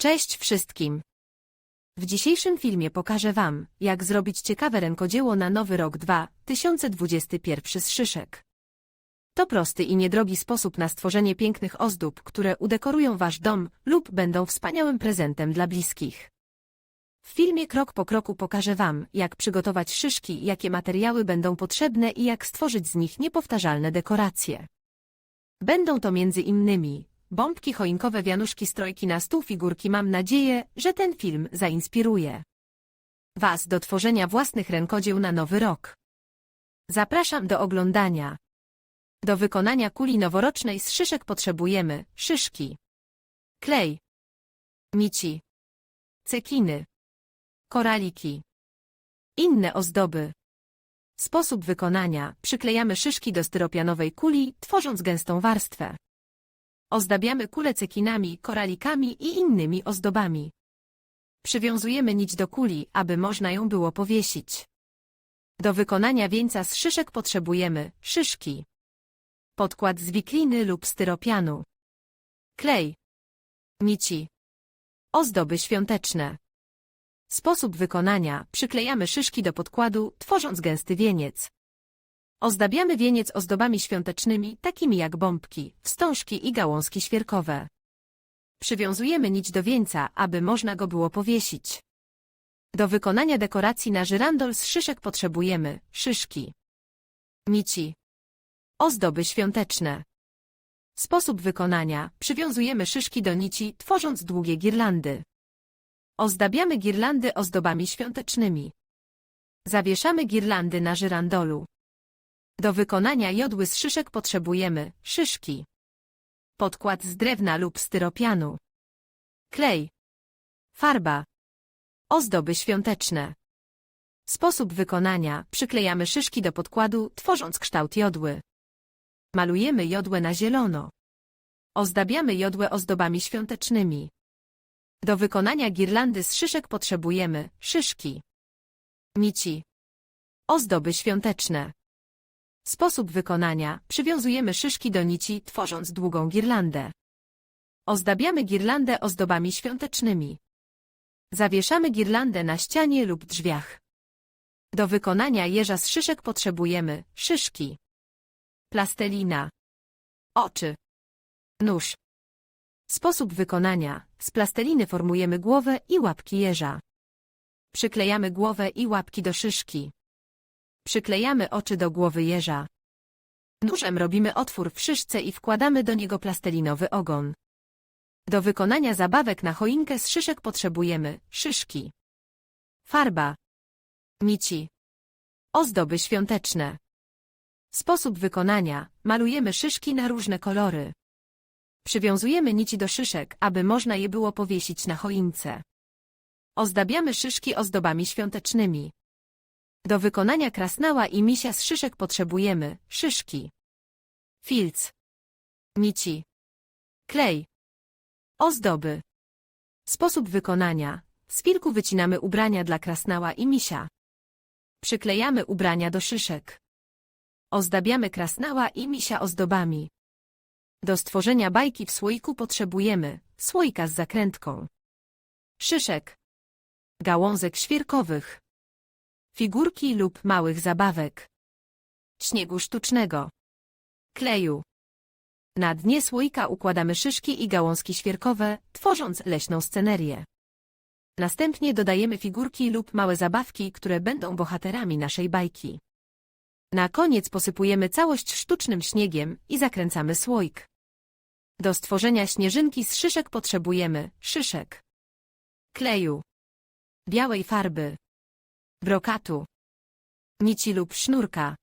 Cześć wszystkim! W dzisiejszym filmie pokażę Wam, jak zrobić ciekawe rękodzieło na nowy rok 2021 z szyszek. To prosty i niedrogi sposób na stworzenie pięknych ozdób, które udekorują Wasz dom lub będą wspaniałym prezentem dla bliskich. W filmie krok po kroku pokażę Wam, jak przygotować szyszki, jakie materiały będą potrzebne i jak stworzyć z nich niepowtarzalne dekoracje. Będą to między innymi bombki choinkowe, wianuszki, strojki na stół, figurki. Mam nadzieję, że ten film zainspiruje Was do tworzenia własnych rękodzieł na nowy rok. Zapraszam do oglądania. Do wykonania kuli noworocznej z szyszek potrzebujemy szyszki, klej, mici, cekiny, koraliki, inne ozdoby. Sposób wykonania. Przyklejamy szyszki do styropianowej kuli, tworząc gęstą warstwę. Ozdabiamy kulę cekinami, koralikami i innymi ozdobami. Przywiązujemy nić do kuli, aby można ją było powiesić. Do wykonania wieńca z szyszek potrzebujemy szyszki, podkład z wikliny lub styropianu, klej, mici, ozdoby świąteczne. Sposób wykonania. Przyklejamy szyszki do podkładu, tworząc gęsty wieniec. Ozdabiamy wieniec ozdobami świątecznymi, takimi jak bombki, wstążki i gałązki świerkowe. Przywiązujemy nić do wieńca, aby można go było powiesić. Do wykonania dekoracji na żyrandol z szyszek potrzebujemy szyszki, mici, ozdoby świąteczne. Sposób wykonania. Przywiązujemy szyszki do nici, tworząc długie girlandy. Ozdabiamy girlandy ozdobami świątecznymi. Zawieszamy girlandy na żyrandolu. Do wykonania jodły z szyszek potrzebujemy szyszki, podkład z drewna lub styropianu, klej, farba, ozdoby świąteczne. Sposób wykonania. Przyklejamy szyszki do podkładu, tworząc kształt jodły. Malujemy jodłę na zielono. Ozdabiamy jodłę ozdobami świątecznymi. Do wykonania girlandy z szyszek potrzebujemy szyszki, mici, ozdoby świąteczne. Sposób wykonania. Przywiązujemy szyszki do nici, tworząc długą girlandę. Ozdabiamy girlandę ozdobami świątecznymi. Zawieszamy girlandę na ścianie lub drzwiach. Do wykonania jeża z szyszek potrzebujemy szyszki, plastelina, oczy, nóż. Sposób wykonania. Z plasteliny formujemy głowę i łapki jeża. Przyklejamy głowę i łapki do szyszki. Przyklejamy oczy do głowy jeża. Nóżem robimy otwór w szyszce i wkładamy do niego plastelinowy ogon. Do wykonania zabawek na choinkę z szyszek potrzebujemy szyszki, farba, mici, ozdoby świąteczne. Sposób wykonania. Malujemy szyszki na różne kolory. Przywiązujemy nici do szyszek, aby można je było powiesić na choince. Ozdabiamy szyszki ozdobami świątecznymi. Do wykonania krasnała i misia z szyszek potrzebujemy szyszki, filc, mici, klej, ozdoby. Sposób wykonania. Z filku wycinamy ubrania dla krasnała i misia. Przyklejamy ubrania do szyszek. Ozdabiamy krasnała i misia ozdobami. Do stworzenia bajki w słoiku potrzebujemy słoika z zakrętką, szyszek, gałązek świerkowych, figurki lub małych zabawek, śniegu sztucznego, kleju. Na dnie słoika układamy szyszki i gałązki świerkowe, tworząc leśną scenerię. Następnie dodajemy figurki lub małe zabawki, które będą bohaterami naszej bajki. Na koniec posypujemy całość sztucznym śniegiem i zakręcamy słoik. Do stworzenia śnieżynki z szyszek potrzebujemy szyszek, kleju, białej farby, brokatu, nici lub sznurka.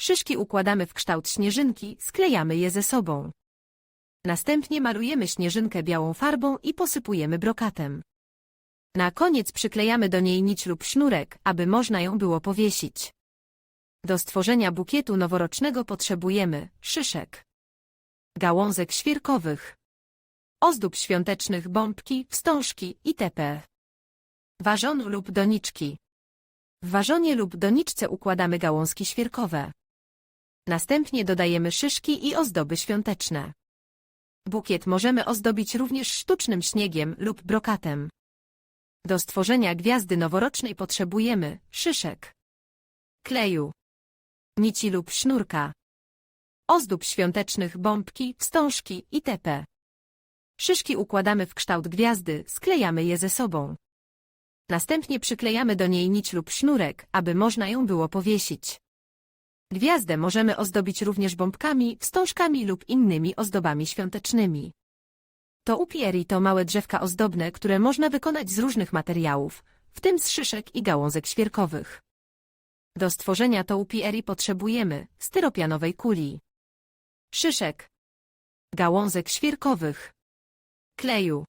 Szyszki układamy w kształt śnieżynki, sklejamy je ze sobą. Następnie malujemy śnieżynkę białą farbą i posypujemy brokatem. Na koniec przyklejamy do niej nić lub sznurek, aby można ją było powiesić. Do stworzenia bukietu noworocznego potrzebujemy szyszek, gałązek świerkowych, ozdób świątecznych bombki, wstążki itp. Ważonu lub doniczki. W ważonie lub doniczce układamy gałązki świerkowe. Następnie dodajemy szyszki i ozdoby świąteczne. Bukiet możemy ozdobić również sztucznym śniegiem lub brokatem. Do stworzenia gwiazdy noworocznej potrzebujemy szyszek, kleju, nici lub sznurka, ozdób świątecznych, bombki, wstążki itp. Szyszki układamy w kształt gwiazdy, sklejamy je ze sobą. Następnie przyklejamy do niej nić lub sznurek, aby można ją było powiesić. Gwiazdę możemy ozdobić również bombkami, wstążkami lub innymi ozdobami świątecznymi. To upieri to małe drzewka ozdobne, które można wykonać z różnych materiałów, w tym z szyszek i gałązek świerkowych. Do stworzenia to upieri potrzebujemy styropianowej kuli, szyszek, gałązek świerkowych, kleju,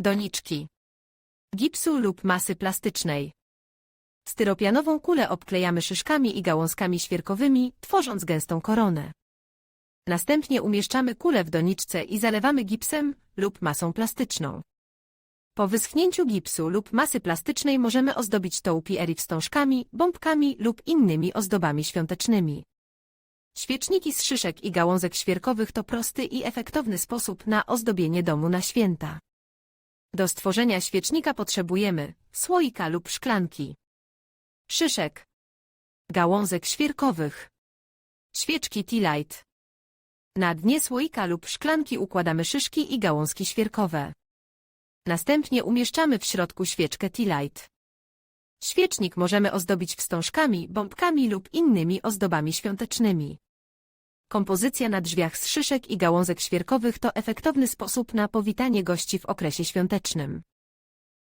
doniczki, gipsu lub masy plastycznej. Styropianową kulę obklejamy szyszkami i gałązkami świerkowymi, tworząc gęstą koronę. Następnie umieszczamy kulę w doniczce i zalewamy gipsem lub masą plastyczną. Po wyschnięciu gipsu lub masy plastycznej możemy ozdobić to upieri wstążkami, bombkami lub innymi ozdobami świątecznymi. Świeczniki z szyszek i gałązek świerkowych to prosty i efektowny sposób na ozdobienie domu na święta. Do stworzenia świecznika potrzebujemy słoika lub szklanki, szyszek, gałązek świerkowych, świeczki tea light. Na dnie słoika lub szklanki układamy szyszki i gałązki świerkowe. Następnie umieszczamy w środku świeczkę tea light. Świecznik możemy ozdobić wstążkami, bombkami lub innymi ozdobami świątecznymi. Kompozycja na drzwiach z szyszek i gałązek świerkowych to efektowny sposób na powitanie gości w okresie świątecznym.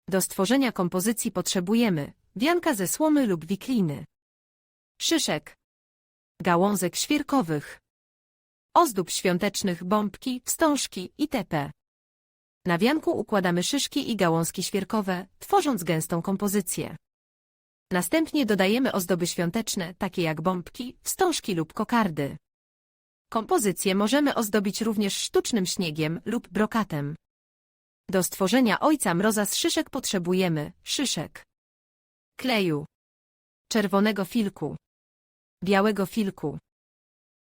Do stworzenia kompozycji potrzebujemy wianka ze słomy lub wikliny, szyszek, gałązek świerkowych, ozdób świątecznych, bombki, wstążki itp. Na wianku układamy szyszki i gałązki świerkowe, tworząc gęstą kompozycję. Następnie dodajemy ozdoby świąteczne, takie jak bombki, wstążki lub kokardy. Kompozycję możemy ozdobić również sztucznym śniegiem lub brokatem. Do stworzenia Ojca Mroza z szyszek potrzebujemy szyszek, kleju, czerwonego filku, białego filku,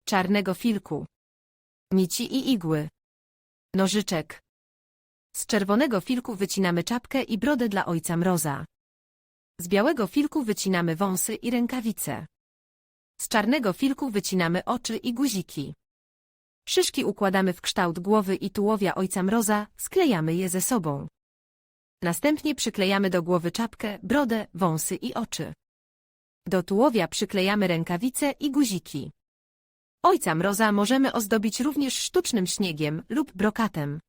czarnego filku, nici i igły, nożyczek. Z czerwonego filku wycinamy czapkę i brodę dla Ojca Mroza. Z białego filku wycinamy wąsy i rękawice. Z czarnego filku wycinamy oczy i guziki. Szyszki układamy w kształt głowy i tułowia Ojca Mroza, sklejamy je ze sobą. Następnie przyklejamy do głowy czapkę, brodę, wąsy i oczy. Do tułowia przyklejamy rękawice i guziki. Ojca Mroza możemy ozdobić również sztucznym śniegiem lub brokatem.